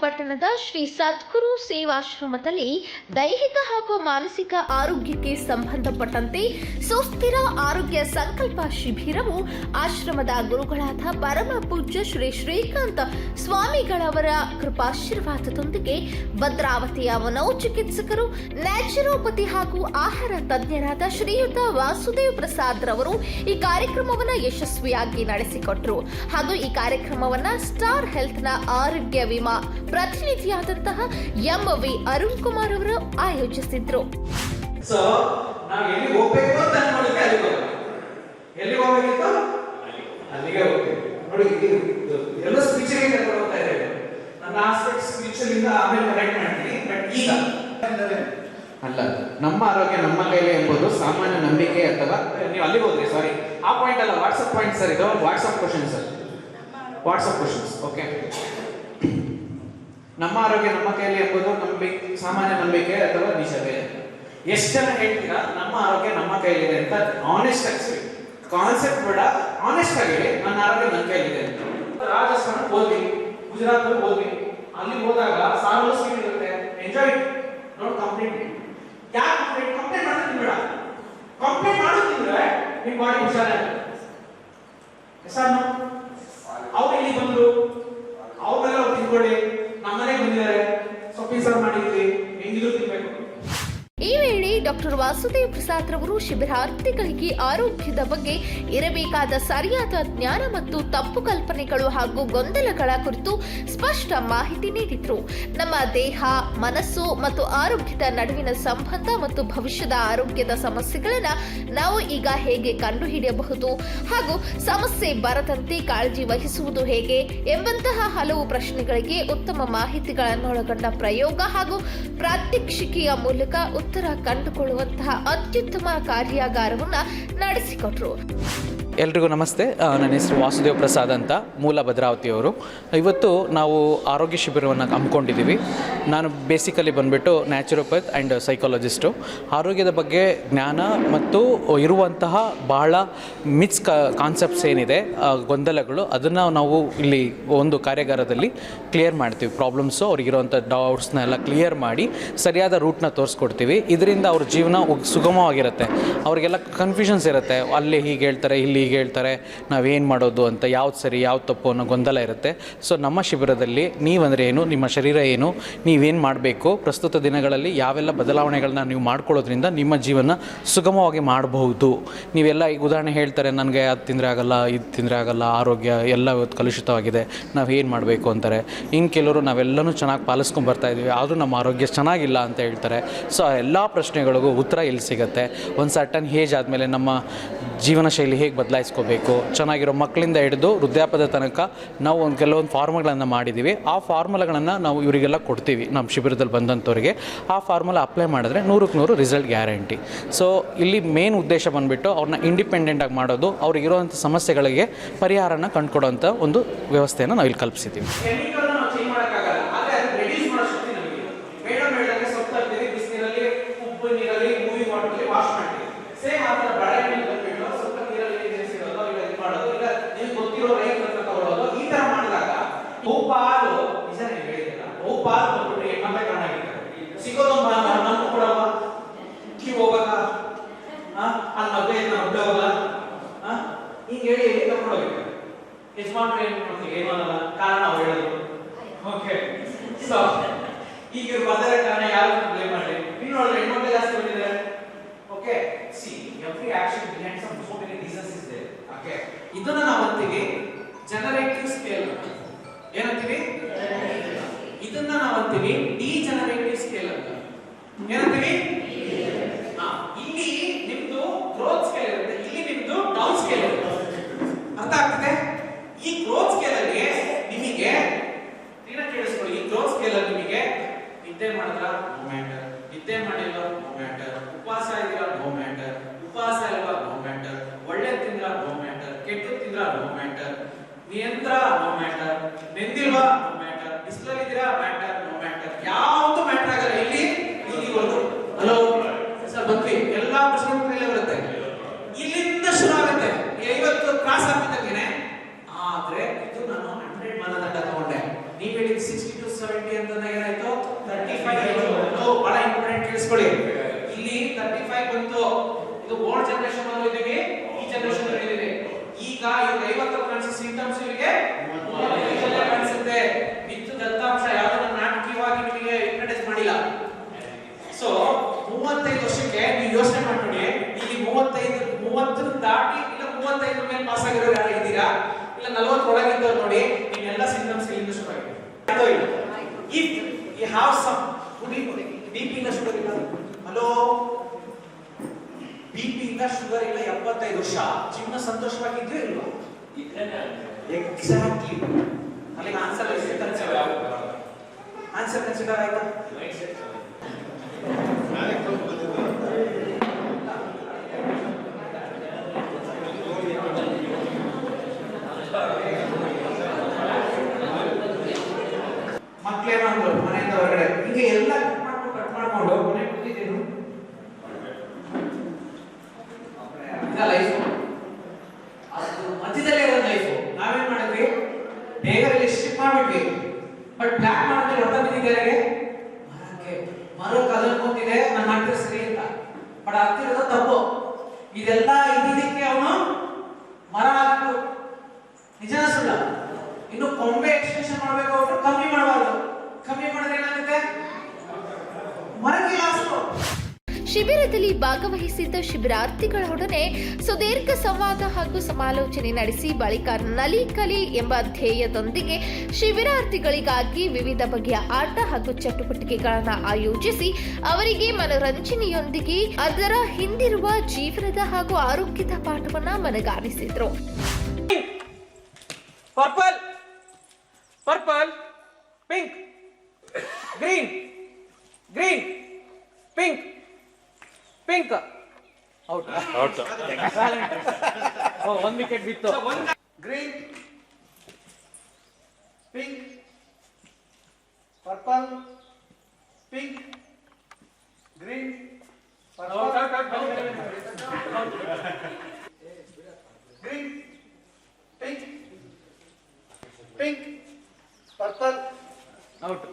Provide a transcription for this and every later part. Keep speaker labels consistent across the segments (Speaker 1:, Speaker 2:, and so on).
Speaker 1: ಪಟ್ಟಣದ ಶ್ರೀ ಸದ್ಗುರು ಸೇವಾಶ್ರಮದಲ್ಲಿ ದೈಹಿಕ ಹಾಗೂ ಮಾನಸಿಕ ಆರೋಗ್ಯಕ್ಕೆ ಸಂಬಂಧಪಟ್ಟಂತೆ ಸುಸ್ಥಿರ ಆರೋಗ್ಯ ಸಂಕಲ್ಪ ಶಿಬಿರವು ಆಶ್ರಮದ ಗುರುಗಳಾದ ಪರಮ ಪೂಜ್ಯ ಶ್ರೀ ಶ್ರೀಕಾಂತ ಸ್ವಾಮಿಗಳವರ ಕೃಪಾಶೀರ್ವಾದದೊಂದಿಗೆ ಭದ್ರಾವತಿಯ ಮನೋಚಿಕಿತ್ಸಕರು, ನ್ಯಾಚುರೋಪತಿ ಹಾಗೂ ಆಹಾರ ತಜ್ಞರಾದ ಶ್ರೀಯುತ ವಾಸುದೇವ್ ಪ್ರಸಾದ್ ರವರು ಈ ಕಾರ್ಯಕ್ರಮವನ್ನು ಯಶಸ್ವಿಯಾಗಿ ನಡೆಸಿಕೊಟ್ಟರು ಹಾಗೂ ಈ ಕಾರ್ಯಕ್ರಮವನ್ನ ಸ್ಟಾರ್ ಹೆಲ್ತ್ನ ಆರೋಗ್ಯ ವಿಮಾ ಪ್ರತಿನಿಧಿಯಾದಂತಹ ಎಂ ವಿ ಅರುಣ್ ಕುಮಾರ್ ಅವರು ಆಯೋಜಿಸಿದ್ರು.
Speaker 2: ಸೊ ನಾವು ಎಲ್ಲಿ ಹೋಗ್ಬೇಕು ಅಂತ ಅನ್ಕೊಳ್ಳಿಕ್ಕೆ ಅಲ್ಲಿಗೆ ಹೋಗ್ಬೇಕು. ಎಲ್ಲಿಗೆ ಹೋಗ್ಬೇಕಿತ್ತು? ಅಲ್ಲಿಗೆ ಹೋಗ್ಬೇಕು. ನೋಡಿ ಎಲ್ಲ ಸ್ಪಿರಿಚುವಲಿ ಕರ್ಕೊಂಡು ಹೋಗ್ತಾ ಇದ್ದೇವೆ. ನನ್ನ ಆಸ್ಪೆಕ್ಟ್ ಸ್ಪಿರಿಚುವಲ್ ಇಂದ ಆಮೇಲೆ ಕನೆಕ್ಟ್ ಮಾಡ್ತೀನಿ. ಬಟ್ ಈಗ
Speaker 3: ಅಲ್ಲ ನಮ್ಮ ಆರೋಗ್ಯ ನಮ್ಮ ಕೈಲಿ ಎಂಬುದು ಸಾಮಾನ್ಯ ನಂಬಿಕೆ ಅಥವಾ
Speaker 2: ನೀವು ಅಲ್ಲಿಗೆ ಹೋದ್ರಿ ಸಾರಿ
Speaker 3: ಆ ಪಾಯಿಂಟ್ ಅಲ್ಲ ವಾಟ್ಸಪ್ ಪಾಯಿಂಟ್ ಸರ್ ಇದು WhatsApp question sir WhatsApp questions okay ನಮ್ಮ ಆರೋಗ್ಯ ನಮ್ಮ ಕೈಯಲ್ಲಿ ಎಂಬುದು ನಂಬಿಕೆ ಸಾಮಾನ್ಯ ನಂಬಿಕೆ ಅಥವಾ ನಿಜವೇ
Speaker 2: ಎಷ್ಟು ಜನ ಹೇಳ್ತೀರಾ, ನಮ್ಮ ಆರೋಗ್ಯ ನಮ್ಮ ಕೈಲಿದೆ ಅಂತ ಆನೆಸ್ಟ್ ಆಗಿ ಕಾನ್ಸೆಪ್ಟ್ ಬೇಡ ಆನೆಸ್ಟ್ ಆಗಿ ನನ್ನ ಆರೋಗ್ಯ ನನ್ನ ಕೈಲಿದೆ ಅಂತ. ರಾಜಸ್ಥಾನ ಹೋದ್ವಿ, ಗುಜರಾತ್ ಹೋದ್ವಿ. ಅಲ್ಲಿ ಹೋದಾಗ ಸಾವಿರ ಸ್ಕೀಮ್ ಇರುತ್ತೆ ಎಂಜಾಯ್ ನೋಡಿ ಕಂಪ್ಲೀಟ್ ಯಾಕೆ ಕಂಪ್ಲೀಟ್ ಕಂಪ್ಲೀಟ್ ಮಾಡೋದು ಬೇಡ. ಕಂಪ್ಲೀಟ್ ಮಾಡೋದಿದ್ರೆ ನಿಮ್ಮ ಬಾಡಿ ಅವ್ರು ಇಲ್ಲಿ ಬಂದ್ರು ಅವ್ರನ್ನೆಲ್ಲ ತಿಳ್ಕೊಳ್ಳಿ ನಮ್ಮನೆ ಬಂದಿದ್ದಾರೆ ಸೊಪ್ಪಿನ ಸಾರು ಮಾಡಿದ್ವಿ ಹೆಂಗಿದ್ರು ತಿನ್ಬೇಕು
Speaker 1: ಈ ವೇಳೆ ಡಾಕ್ಟರ್ ವಾಸುದೇವ್ ಪ್ರಸಾದ್ ರವರು ಶಿಬಿರಾರ್ಥಿಗಳಿಗೆ ಆರೋಗ್ಯದ ಬಗ್ಗೆ ಇರಬೇಕಾದ ಸರಿಯಾದ ಜ್ಞಾನ ಮತ್ತು ತಪ್ಪು ಕಲ್ಪನೆಗಳು ಹಾಗೂ ಗೊಂದಲಗಳ ಕುರಿತು ಸ್ಪಷ್ಟ ಮಾಹಿತಿ ನೀಡಿದ್ರು. ನಮ್ಮ ದೇಹ, ಮನಸ್ಸು ಮತ್ತು ಆರೋಗ್ಯದ ನಡುವಿನ ಸಂಬಂಧ ಮತ್ತು ಭವಿಷ್ಯದ ಆರೋಗ್ಯದ ಸಮಸ್ಯೆಗಳನ್ನ ನಾವು ಈಗ ಹೇಗೆ ಕಂಡುಹಿಡಿಯಬಹುದು ಹಾಗೂ ಸಮಸ್ಯೆ ಬರದಂತೆ ಕಾಳಜಿ ವಹಿಸುವುದು ಹೇಗೆ ಎಂಬಂತಹ ಹಲವು ಪ್ರಶ್ನೆಗಳಿಗೆ ಉತ್ತಮ ಮಾಹಿತಿಗಳನ್ನು ಒಳಗೊಂಡ ಪ್ರಯೋಗ ಹಾಗೂ ಪ್ರಾತ್ಯಕ್ಷಿಕೆಯ ಮೂಲಕ ಉತ್ತರ ಕಂಡುಕೊಳ್ಳುವಂತಹ ಅತ್ಯುತ್ತಮ ಕಾರ್ಯಾಗಾರವನ್ನ ನಡೆಸಿಕೊಟ್ರು.
Speaker 3: ಎಲ್ರಿಗೂ ನಮಸ್ತೆ. ನನ್ನ ಹೆಸರು ವಾಸುದೇವ್ ಪ್ರಸಾದ್ ಅಂತ, ಮೂಲ ಭದ್ರಾವತಿಯವರು ಇವತ್ತು ನಾವು ಆರೋಗ್ಯ ಶಿಬಿರವನ್ನು ಹಮ್ಮಿಕೊಂಡಿದ್ದೀವಿ. ನಾನು ಬೇಸಿಕಲಿ ಬಂದುಬಿಟ್ಟು ನ್ಯಾಚುರೋಪತ್ ಆ್ಯಂಡ್ ಸೈಕಾಲಜಿಸ್ಟು ಆರೋಗ್ಯದ ಬಗ್ಗೆ ಜ್ಞಾನ ಮತ್ತು ಇರುವಂತಹ ಬಹಳ ಮಿಸ್ ಕಾನ್ಸೆಪ್ಟ್ಸ್ ಏನಿದೆ ಗೊಂದಲಗಳು, ಅದನ್ನು ನಾವು ಇಲ್ಲಿ ಒಂದು ಕಾರ್ಯಾಗಾರದಲ್ಲಿ ಕ್ಲಿಯರ್ ಮಾಡ್ತೀವಿ. ಪ್ರಾಬ್ಲಮ್ಸು ಅವ್ರಿಗಿರುವಂಥ ಡೌಟ್ಸ್ನ ಎಲ್ಲ ಕ್ಲಿಯರ್ ಮಾಡಿ, ಸರಿಯಾದ ರೂಟ್ನ ತೋರಿಸ್ಕೊಡ್ತೀವಿ. ಇದರಿಂದ ಅವ್ರ ಜೀವನ ಸುಗಮವಾಗಿರುತ್ತೆ. ಅವರಿಗೆಲ್ಲ ಕನ್ಫ್ಯೂಷನ್ಸ್ ಇರುತ್ತೆ. ಅಲ್ಲಿ ಹೀಗೆ ಹೇಳ್ತಾರೆ, ಇಲ್ಲಿ ಹೀಗೆ ಹೇಳ್ತಾರೆ, ನಾವೇನು ಮಾಡೋದು ಅಂತ, ಯಾವ್ದು ಸರಿ, ಯಾವ್ದು ತಪ್ಪು ಅನ್ನೋ ಗೊಂದಲ ಇರುತ್ತೆ. ಸೊ ನಮ್ಮ ಶಿಬಿರದಲ್ಲಿ ನೀವಂದರೆ ಏನು, ನಿಮ್ಮ ಶರೀರ ಏನು, ನೀವೇನು ಮಾಡಬೇಕು, ಪ್ರಸ್ತುತ ದಿನಗಳಲ್ಲಿ ಯಾವೆಲ್ಲ ಬದಲಾವಣೆಗಳನ್ನ ನೀವು ಮಾಡ್ಕೊಳ್ಳೋದ್ರಿಂದ ನಿಮ್ಮ ಜೀವನ ಸುಗಮವಾಗಿ ಮಾಡಬಹುದು. ನೀವೆಲ್ಲ ಈಗ ಉದಾಹರಣೆ ಹೇಳ್ತಾರೆ, ನನಗೆ ಅದು ತಿಂದರೆ ಆಗಲ್ಲ, ಇದು ತಿಂದರೆ ಆಗಲ್ಲ, ಆರೋಗ್ಯ ಎಲ್ಲ ಇವತ್ತು ಕಲುಷಿತವಾಗಿದೆ ನಾವು ಏನು ಮಾಡಬೇಕು? ಅಂತಾರೆ. ಇನ್ನು ಕೆಲವರು ನಾವೆಲ್ಲನೂ ಚೆನ್ನಾಗಿ ಪಾಲಿಸ್ಕೊಂಡು ಬರ್ತಾ ಇದ್ದೀವಿ, ಆದರೂ ನಮ್ಮ ಆರೋಗ್ಯ ಚೆನ್ನಾಗಿಲ್ಲ ಅಂತ ಹೇಳ್ತಾರೆ. ಸೊ ಎಲ್ಲ ಪ್ರಶ್ನೆಗಳಿಗೂ ಉತ್ತರ ಎಲ್ಲಿ ಸಿಗುತ್ತೆ? ಒಂದು ಸರ್ಟನ್ ಏಜ್ ಆದಮೇಲೆ ನಮ್ಮ ಜೀವನ ಶೈಲಿ ಹೇಗೆ ಬದಲಾಯಿಸ್ಕೋಬೇಕು? ಚೆನ್ನಾಗಿರೋ ಮಕ್ಕಳಿಂದ ಹಿಡಿದು ವೃದ್ಧಾಪದ ತನಕ ನಾವು ಒಂದು ಕೆಲವೊಂದು ಫಾರ್ಮುಗಳನ್ನು ಮಾಡಿದ್ದೀವಿ. ಆ ಫಾರ್ಮುಲಾಗಳನ್ನು ನಾವು ಇವರಿಗೆಲ್ಲ ಕೊಡ್ತೀವಿ, ನಮ್ಮ ಶಿಬಿರದಲ್ಲಿ ಬಂದಂಥವ್ರಿಗೆ. ಆ ಫಾರ್ಮುಲಾ ಅಪ್ಲೈ ಮಾಡಿದ್ರೆ ನೂರಕ್ಕೆ ನೂರು ರಿಸಲ್ಟ್ ಗ್ಯಾರಂಟಿ. ಸೊ, ಇಲ್ಲಿ ಮೇನ್ ಉದ್ದೇಶ ಬಂದುಬಿಟ್ಟು ಅವ್ರನ್ನ ಇಂಡಿಪೆಂಡೆಂಟಾಗಿ ಮಾಡೋದು, ಅವ್ರಿಗಿರುವಂಥ ಸಮಸ್ಯೆಗಳಿಗೆ ಪರಿಹಾರನ ಕಂಡುಕೊಡೋಂಥ ಒಂದು ವ್ಯವಸ್ಥೆಯನ್ನು ನಾವು ಇಲ್ಲಿ ಕಲ್ಪಿಸಿದ್ದೀವಿ
Speaker 2: ಕೆಮಿಕಲ್ ನಾವು ಚೇಂಜ್ ಮಾಡಕ್ಕಾಗಲ್ಲ ಆದ್ರೆ ಅದು ರೆಡ್ಯೂಸ್ ಮಾಡೋ ಶಕ್ತಿ ನಮಗೆ ಬೇಡ ಬೇಡಂಗೆ ಸೊಪ್ಪು ತರ್ತೀವಿ ಬಿಸಿನೀರಲ್ಲಿ ಉಪ್ಪು ನೀರಲ್ಲಿ ಮೂವಿ ವಾಟರ್ಲಿ ವಾಶ್ ಮಾಡ್ತೀವಿ ಸೇಮ್ ಆ ಥರ ಬಳೆ ಮೇಲೆ ಬಂದ್ಬಿಟ್ಟು ಸ್ವಲ್ಪ ನೀರಲ್ಲಿ ನೆನೆಸಿರೋದು ಇಲ್ಲ ಇದು ಮಾಡೋದು ಇಲ್ಲ ನಿಮ್ಗೆ ಗೊತ್ತಿರೋ ರೈತರ ಹತ್ರ ತಗೊಳ್ಳೋದು ಈ ತರ ಮಾಡಿದಾಗ ಬಹುಪಾಲು ನಿಜ ನೀವು ಹೇಳಿದಿಲ್ಲ ಬಹುಪಾಲು ಬಂದ್ಬಿಟ್ಟು ಹೆಣ್ಮಕ್ಳೆ ಕಾರಣ ಆಗಿರ್ತಾರೆ ಸಿಗೋದೊಂದು ನಮ್ಮ ಕೊಡವ ಕ್ಯೂ ಹೋಗಲ್ಲ ಅಲ್ಲಿ ಮದುವೆ ಇದ್ದ ಮದುವೆ ಹೋಗಲ್ಲ? ಹಿಂಗ್ ಹೇಳಿ ಹೇಳಿ ಕರ್ಕೊಂಡು ಹೋಗಿರ್ತಾರೆ ಯಜಮಾನ್ರು ಏನು ಮಾಡ್ತೀವಿ ಏನೂ ಕಾರಣ ಅವ್ರು ಓಕೆ ಸೊ ಈಗ ಇವ್ರು ಬಂದರೆ ಕಾರಣ ಯಾರು ಬ್ಲೇಮ್ ಮಾಡಿ ಇನ್ನು ನೋಡಿದ್ರೆ ಹೆಣ್ಮಕ್ಳು ಜಾಸ್ತಿ okay see every action behind some so reasons is there okay ಇದನ್ನ ನಾವು ಅಂತೀವಿ ಜನರೇಟಿವ್ ಸ್ಕೇಲ್ ಏನಂತೀವಿ? ಇದನ್ನ ನಾವು ಅಂತೀವಿ ಡಿ ಜನರೇಟಿವ್ ಸ್ಕೇಲ್ ಅಂತ. ಏನಂತೀವಿ? ಇಲ್ಲಿ ನಿಮ್ದು growth between sixty to seventy ಅಂತ ಏನಾಯ್ತು ತರ್ಟಿ ಫೈವ್ ಬಂತು. ಬಹಳ ಇಂಪಾರ್ಟೆಂಟ್ ತಿಳಿಸ್ಕೊಳ್ಳಿ ಇಲ್ಲಿ ತರ್ಟಿ ಫೈವ್ ಬಂತು. ಇದು ಓಲ್ಡ್ ಜನರೇಷನ್ ಅಲ್ಲೂ ಇದೀವಿ. ಈ ಜನರೇಷನ್ ಅಲ್ಲೂ ಈಗ ಇವ್ರಿಗೆ ಐವತ್ತು ಕಾಣಿಸೋ ಸಿಂಟಮ್ಸ್ ಇವರಿಗೆ ಕಾಣಿಸುತ್ತೆ. ವಿತ್ ದತ್ತಾಂಶ ಯಾವುದನ್ನ ನಾಟಕೀಯವಾಗಿ ನಿಮಗೆ ಇಂಟ್ರಡ್ಯೂಸ್ ಮಾಡಿಲ್ಲ. ಸೊ ಮೂವತ್ತೈದು ವರ್ಷಕ್ಕೆ ನೀವು ಯೋಚನೆ ಮಾಡ್ಕೊಳ್ಳಿ. ಇಲ್ಲಿ ಮೂವತ್ತೈದು ಮೂವತ್ತರ ದಾಟಿ ಇಲ್ಲ ಮೂವತ್ತೈದು ಮೇಲೆ ಪಾಸ್ ಆಗಿರೋರು ಯಾರು ಇದ್ದೀರಾ? ಇಲ್ಲ ನಲವತ್ತೊಳಗಿದ್ದವ್ರು ನೋಡಿ. You have some B P ಇಲ್ಲ ಶುಗರ್ ಇಲ್ಲ. ಹಲೋ ಬಿ ಪಿ ಇಲ್ಲ ಶುಗರ್ ಇಲ್ಲ ಎಪ್ಪತ್ತೈದು ವರ್ಷ. ಜೀವನ ಸಂತೋಷವಾಗಿದ್ಯೋ ಇಲ್ವಾ? ಎಕ್ಸಾಕ್ಟ್ಲಿ ಅಲ್ಲಿಗೆ ಆನ್ಸರ್ ಆನ್ಸರ್ ಕನ್ಸಿಡರ್ ಆಯ್ತಾ? ಮಾಡ್ಬಿಟ್ವಿ ಬಟ್ ಬ್ಲಾಕ್ ಮಾಡಿದ್ರೆ ಹೊತ್ತ ಬಿದ್ದಿದೆ ಮರಕ್ಕೆ ಮರ ಕದಲ್ ಕೂತಿದೆ ನಾನು ಮಾಡ್ತಿರೋ ಸರಿ ಅಂತ ಬಟ್ ಆಗ್ತಿರೋದು
Speaker 1: ಶಿಬಿರದಲ್ಲಿ ಭಾಗವಹಿಸಿದ್ದ ಶಿಬಿರಾರ್ಥಿಗಳೊಡನೆ ಸುದೀರ್ಘ ಸಂವಾದ ಹಾಗೂ ಸಮಾಲೋಚನೆ ನಡೆಸಿ ಬಳಿಕ ನಲಿ ಕಲಿ ಎಂಬ ಧ್ಯೇಯದೊಂದಿಗೆ ಶಿಬಿರಾರ್ಥಿಗಳಿಗಾಗಿ ವಿವಿಧ ಬಗೆಯ ಆಟ ಹಾಗೂ ಚಟುವಟಿಕೆಗಳನ್ನು ಆಯೋಜಿಸಿ ಅವರಿಗೆ ಮನರಂಜನೆಯೊಂದಿಗೆ ಅದರ ಹಿಂದಿರುವ ಜೀವನದ ಹಾಗೂ ಆರೋಗ್ಯದ ಪಾಠವನ್ನ ಮನಗಾಣಿಸಿದ್ರು
Speaker 2: purple purple pink green green pink pink out
Speaker 3: out
Speaker 2: ಒಂದು ವಿಕೆಟ್ ಬಿತ್ತು green pink purple pink green green pink pink purple out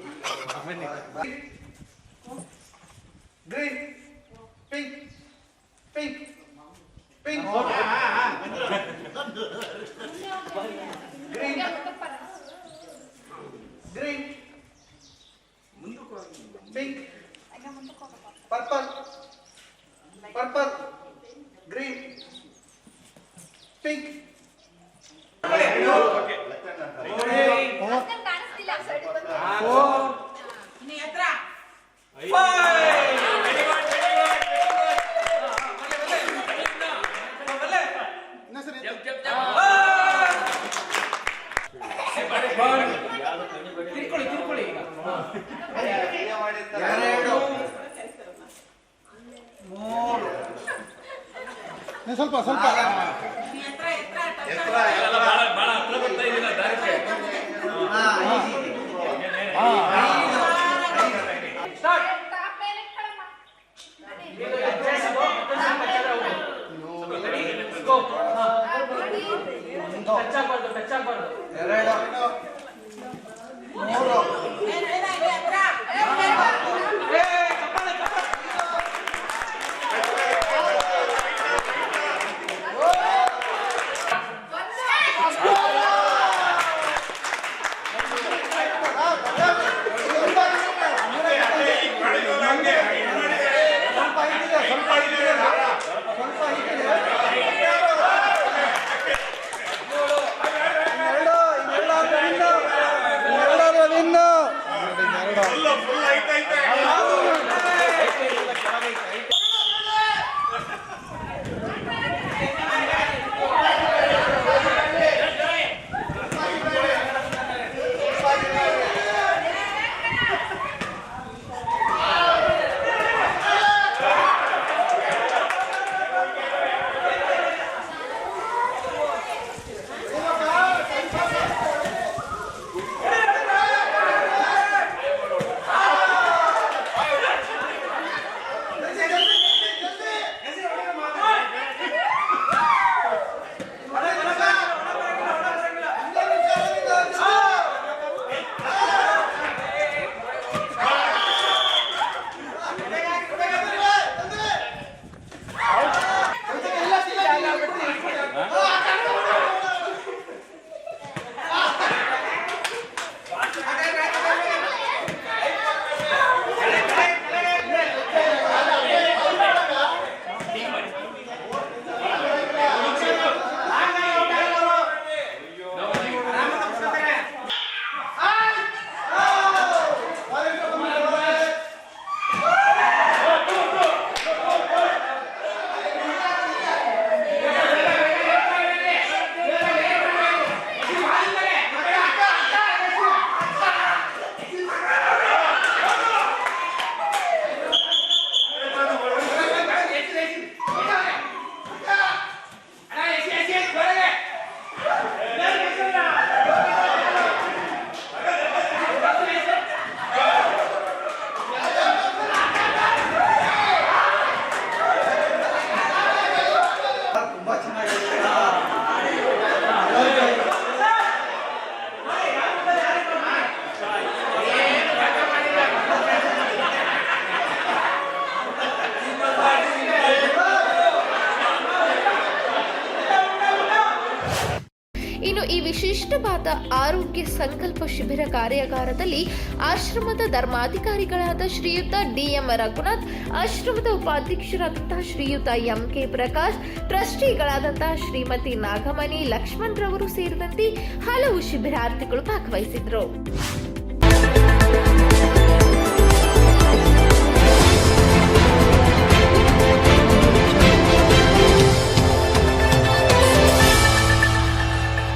Speaker 2: green pink pink pink green green pink purple purple green pink ತಿಳ್ಕೊಳ್ಳಿ ತಿಳ್ಕೊಳ್ಳಿ ಈಗ ಎರಡು ಮೂರು
Speaker 4: ಸ್ವಲ್ಪ ಸ್ವಲ್ಪ.
Speaker 2: Touch ಆಗಬಾರ್ದು ಟಚ್ ಆಗಬಾರ್ದು
Speaker 4: ಎರಡು ಮೂರು.
Speaker 1: ಆರೋಗ್ಯ ಸಂಕಲ್ಪ ಶಿಬಿರ ಕಾರ್ಯಾಗಾರದಲ್ಲಿ ಆಶ್ರಮದ ಧರ್ಮಾಧಿಕಾರಿಗಳಾದ ಶ್ರೀಯುತ ಡಿಎಂ ರಘುನಾಥ್, ಆಶ್ರಮದ ಉಪಾಧ್ಯಕ್ಷರಾದಂತಹ ಶ್ರೀಯುತ ಎಂ ಕೆ ಪ್ರಕಾಶ್ ಟ್ರಸ್ಟಿಗಳಾದಂತಹ ಶ್ರೀಮತಿ ನಾಗಮಣಿ ಲಕ್ಷ್ಮಣ್ ರವರು ಸೇರಿದಂತೆ ಹಲವು ಶಿಬಿರಾರ್ಥಿಗಳು ಭಾಗವಹಿಸಿದ್ರು